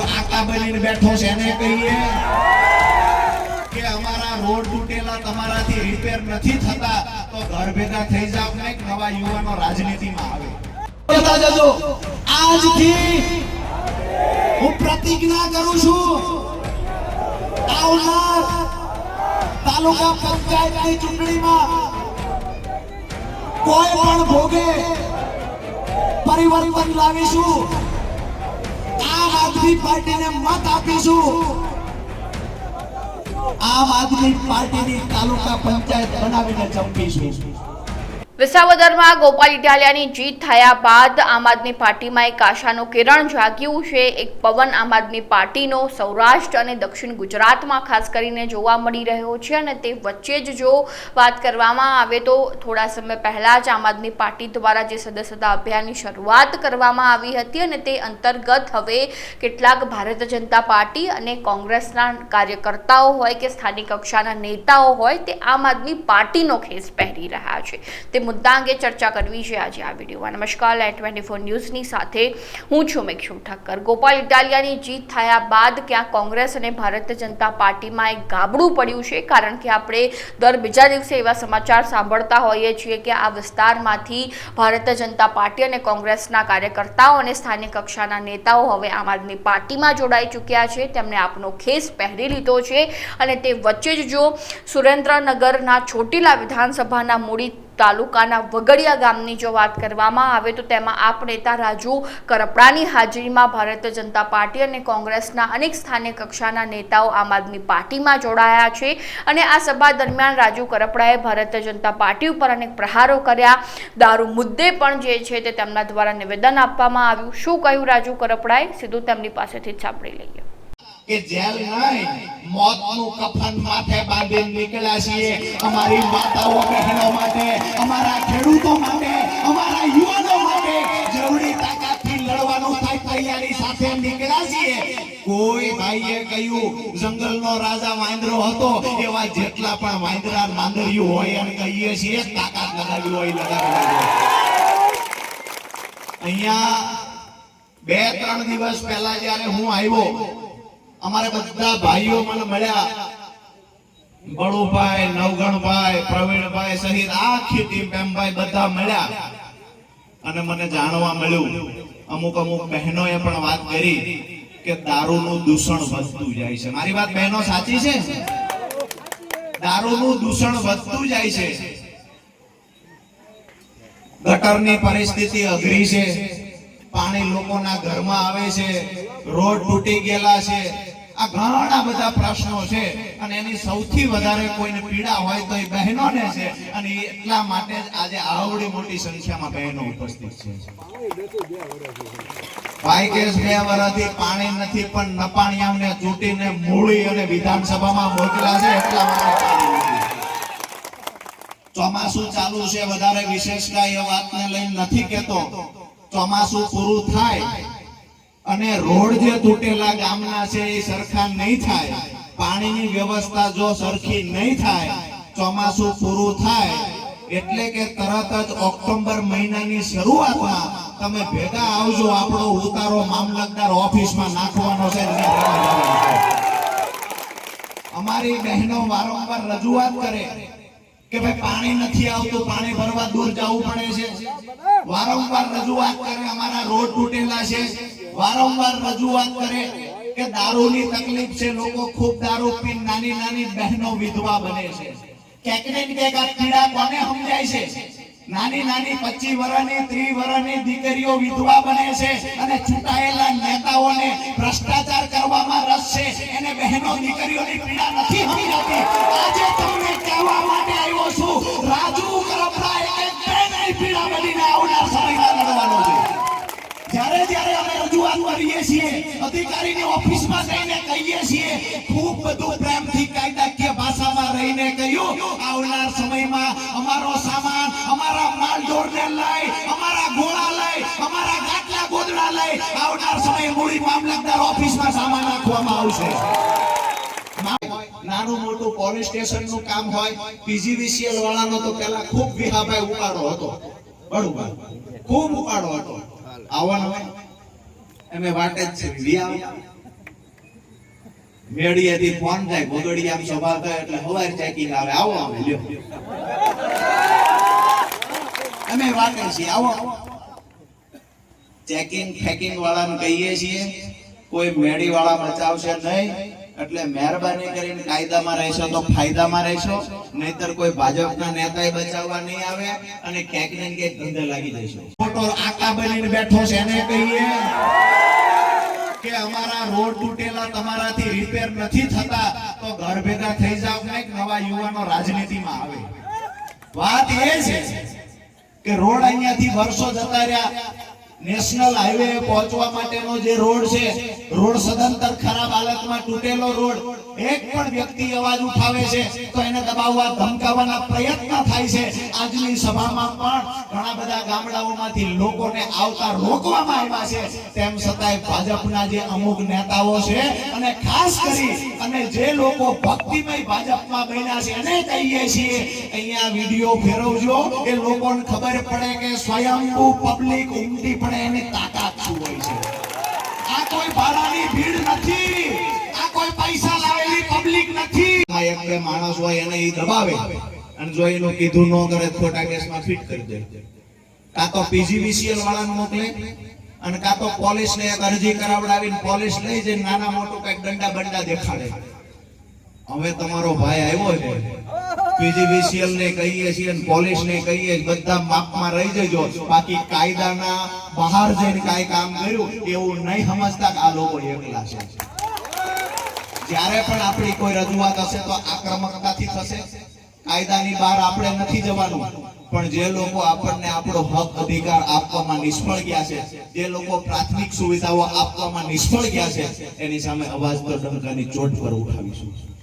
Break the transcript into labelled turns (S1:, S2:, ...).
S1: આકા બનીને બેઠો છે, એને કહીએ કે અમારા રોડ તૂટેલા તમારાથી રિપેર નથી થતા, તો ઘર ભેગા થઈ જાવ ને નવા યુવાનો રાજનીતિમાં આવે. બતા જજો. આજથી હું પ્રતિજ્ઞા કરું છું, આવનાર તાલુકા પંચાયતની ચૂંટણીમાં કોઈ પણ ભોગે પરિવર્તન લાવીશું. આદમી પાર્ટીને મત આપીશું. આમ આદમી પાર્ટીની તાલુકા પંચાયત બનાવીને ચંપીશું
S2: વિસાવદરમાં ગોપાલ ઇટાલિયાની જીત થયા બાદ આમ આદમી પાર્ટીમાં એક આશાનું કિરણ જાગ્યું છે. એક પવન આમ આદમી પાર્ટીનો સૌરાષ્ટ્ર અને દક્ષિણ ગુજરાતમાં ખાસ કરીને જોવા મળી રહ્યો છે અને તે વચ્ચે જ જો વાત કરવામાં આવે તો થોડા સમય પહેલાં જ આમ આદમી પાર્ટી દ્વારા જે સદસ્યતા અભિયાનની શરૂઆત કરવામાં આવી હતી અને તે અંતર્ગત હવે કેટલાક ભારતીય જનતા પાર્ટી અને કોંગ્રેસના કાર્યકર્તાઓ હોય કે સ્થાનિક કક્ષાના નેતાઓ હોય તે આમ આદમી પાર્ટીનો ખેસ પહેરી રહ્યા છે. તે મુદ્દા અંગે ચર્ચા કરવી છે આજે આ વિડીયોમાં. નમસ્કાર લાઈટ ટ્વેન્ટી ફોર ન્યૂઝની સાથે હું છું મેક્ષુ ઠક્કર. ગોપાલ ઇટાલિયાની જીત થયા બાદ ક્યાં કોંગ્રેસ અને ભારતીય જનતા પાર્ટીમાં એક ગાબડું પડ્યું છે, કારણ કે આપણે દર બીજા દિવસે એવા સમાચાર સાંભળતા હોઈએ છીએ કે આ વિસ્તારમાંથી ભારતીય જનતા પાર્ટી અને કોંગ્રેસના કાર્યકર્તાઓ અને સ્થાનિક કક્ષાના નેતાઓ હવે આમ આદમી પાર્ટીમાં જોડાઈ ચૂક્યા છે. તેમણે આપનો ખેસ પહેરી લીધો છે અને તે વચ્ચે જ જો સુરેન્દ્રનગરના ચોટીલા વિધાનસભાના મૂડી તાલુકાના વગડિયા ગામની જો વાત કરવામાં આવે તો તેમાં આપ નેતા રાજુ કરપડાની હાજરીમાં ભારતીય જનતા પાર્ટી અને કોંગ્રેસના અનેક સ્થાનિક કક્ષાના નેતાઓ આમ આદમી પાર્ટીમાં જોડાયા છે. અને આ સભા દરમિયાન રાજુ કરપડાએ ભારતીય જનતા પાર્ટી ઉપર અનેક પ્રહારો કર્યા. દારૂ મુદ્દે પણ જે છે તે તેમના દ્વારા નિવેદન આપવામાં આવ્યું. શું કહ્યું રાજુ કરપડાએ? સીધું તેમની પાસેથી જ સાંભળી લઈએ.
S1: કે જેલ નહીં, મોતનું કફન માથે બાંધી નીકળ્યા છીએ. અમારી માતાઓ બહેનો માટે, અમારા ખેડૂતો માટે, અમારા યુવાનો માટે જેવડી તાકાતથી લડવાનું થાય તૈયારી સાથે નીકળ્યા છીએ. કોઈ ભાઈએ કહ્યું, જંગલનો રાજા વાંદરો હતો, એવા જેટલા પણ વાંદરા માંદરિયું હોય એમ કહીએ છીએ, તાકાત લગાવી હોય, લગાવી અહીંયા બે ત્રણ દિવસ પહેલા જ્યારે હું આવ્યો અમારે બધા ભાઈઓ મને મળ્યા. બળુભાઈ, નવગણભાઈ, પ્રવીણભાઈ સહિત આખી ટીમ બેમભાઈ બધા મળ્યા. અને મને જાણવા મળ્યું, અમુક અમુક બહેનોએ પણ વાત કરી કે દારૂનું દૂષણ વધતું જાય છે. મારી વાત બહેનો સાચી છે? દારૂનું દૂષણ વધતું જાય છે. ગટરની પરિસ્થિતિ અઘરી છે. પાણી લોકોના ઘરમાં આવે છે. રોડ તૂટી ગયેલા છે. આ ઘણા બધા પ્રશ્નો છે અને એની સૌથી વધારે કોઈને પીડા હોય તો એ બહેનોને છે અને એટલા માટે જ આજે આવડી મોટી સંખ્યામાં બહેનો ઉપસ્થિત છે. પાણી નથી, પણ નપાણિયામને ચૂંટીને મૂળી અને વિધાનસભામાં મોકલા છે, એટલા માટે ચોમાસું ચાલુ છે, વધારે વિશેષ કાંઈ વાતને લઈને નથી કેતો ચોમાસું પૂરું થાય અને રોડ જે તૂટેલા ગામના છે એ સરખા નહીં થાય. પાણીની વ્યવસ્થા જો સરખી નહીં થાય, ચોમાસું પૂરું થાય, એટલે કે તરત જ ઓક્ટોબર મહિનાની શરૂઆતમાં તમે ભેગા આવજો આપણો ઉતારો મામલતદાર ઓફિસમાં નાખવાનો છે. અમારી બહેનો વારંવાર રજૂઆત કરે કે ભાઈ પાણી નથી આવતું, પાણી ભરવા દૂર જવું પડે છે. વારંવાર રજૂઆત કરે, અમારા રોડ તૂટેલા છે. વારંવાર રજૂઆત કરે કે દારૂની તકલીફ છે, લોકો ખૂબ દારૂ પી નાની નાની બહેનો વિધવા બને છે. આ પીડા કોને સમજાય છે? નાની નાની પચીસ વર્ષની ત્રીસ વર્ષની દીકરીઓ વિધવા બને છે અને ચૂંટાયેલા નેતાઓને ભ્રષ્ટાચાર કરવામાં રસ છે. એને બહેનો દીકરીઓની પીડા નથી કરીએ છીએ. અધિકારીની ઓફિસમાં જઈને કહીએ છીએ, ખૂબ બધું પ્રેમથી કાયદાકીય ભાષામાં રહીને કહ્યું, આવનાર સમયમાં અમારો સામાન, અમારા માલઢોરને લઈ, અમારા ગોળા લઈ, અમારા ગાટલા ગોદડા લઈ આવનાર સમયે મૂળી મામલતદાર ઓફિસમાં સામાન નાખવામાં આવશે. નાનું મોટું પોલીસ સ્ટેશનનું કામ હોય, પીજીવીસીએલ વાળાનો તો પેલા ખૂબ વિહાભાઈ ઉપાડો હતો. બરોબર? ખૂબ ઉપાડો હતો. આવવાનો હોય એમે વાટે છે વિયા આવ. મેડીએથી ફોન થાય ગોગડિયામ સભા થાય, એટલે હવાર ચેકિંગ આવે. આવો અમે, લ્યો. અમે વાટે છીએ, આવો. ચેકિંગ ફેકિંગ વાળાને કહીએ છીએ, કોઈ મેડી વાળા બચાવશે નહીં, એટલે મહેરબાની કરીને કાયદામાં રહેશો તો ફાયદામાં રહેશો, નહીતર કોઈ ભાજપના નેતાએ બચાવવા નહીં આવે અને ક્યાંક ને ક્યાંક ધંધે લાગી જશો. ફોટો આકા બનીને બેઠો છે, એને કહીએ. કે અમારા રોડ તૂટેલા તમારાથી રિપેર નથી થતા, તો ઘર ભેગા થઈ જાવ કંઈક નવા યુવાનો રાજનીતિમાં આવે. વાત એ છે કે રોડ અહીંયાથી વર્ષો જતા રહ્યા નેશનલ હાઈવે પહોંચવા માટેનો જે રોડ છે, રોડ સદંતર ખરાબ હાલતમાં તૂટેલો રોડ, એક પણ વ્યક્તિ અવાજ ઉઠાવે છે, તો એને દબાવવા ધમકાવવાના પ્રયત્ન થાય છે. આજની સભામાં પણ ઘણા બધા ગામડાઓમાંથી લોકોને આવતા રોકવામાં આવ્યા છે. તેમ છતાંય ભાજપના જે અમુક નેતાઓ છે, અને ખાસ કરી, અને જે લોકો ભક્તિમય ભાજપમાં બન્યા છે, એને કહીએ છીએ, અહીંયા વીડિયો ફેરવજો. એ લોકોને ખબર પડે કે સ્વયંભૂ પબ્લિક ઉમટી પડે એની તાકાત શું હોય છે? આ કોઈ ભાડાની ભીડ નથી. આ કોઈ પૈસા લાવેલી પબ્લિક નથી. એક બે માણસ હોય એને એ દબાવે. અને જો એનું કીધું ન કરે ખોટા કેસમાં ફિટ કરી દે. કાં તો પીજીવીસીએલ વાળાને મોકલે અને કાં તો પોલીસને એક અરજી કરાવડાવીને પોલીસ લઈ જઈને નાના મોટું કંઈક દંડા બંડા દેખાડે. હવે તમારો ભાઈ આવ્યો છે. પીજીવીસીએલ ને કહીએ છીએ પોલીસ ને કહીએ બધા માપમાં રહી જજો. બાકી કાયદાના બહાર જઈને કાંઈ કામ કર્યું, એવું નહીં સમજતા આ લોકો એકલા છે. જ્યારે પણ આપણી કોઈ રજૂઆત હશે તો આક્રમકતાથી થશે. કાયદાની બહાર આપણે નથી જવાનું. પણ જે લોકો આપણને આપણો હક, અધિકાર આપવામાં નિષ્ફળ ગયા છે, જે લોકો પ્રાથમિક સુવિધાઓ આપવામાં નિષ્ફળ ગયા છે, એની સામે અવાજ તો ડંકાની ચોટ પર ઉઠાવીશું.